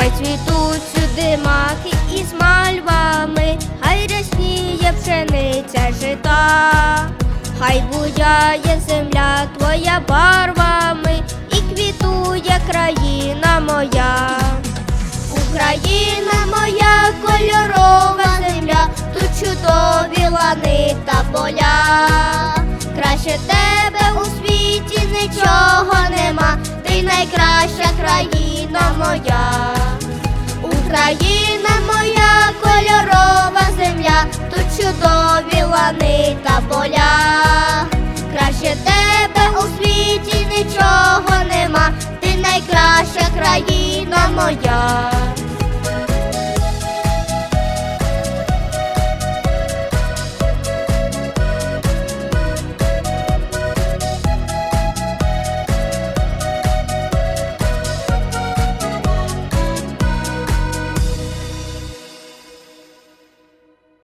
Хай цвітуть сюди маки із мальвами, хай рясніє пшениця жита, хай буяє земля твоя барвами і квітує країна моя. Україна моя кольорова земля, тут чудові лани та поля. Краще тебе у світі нічого нема, ти найкраща країна моя. Україна моя кольорова земля, тут чудові лани та поля.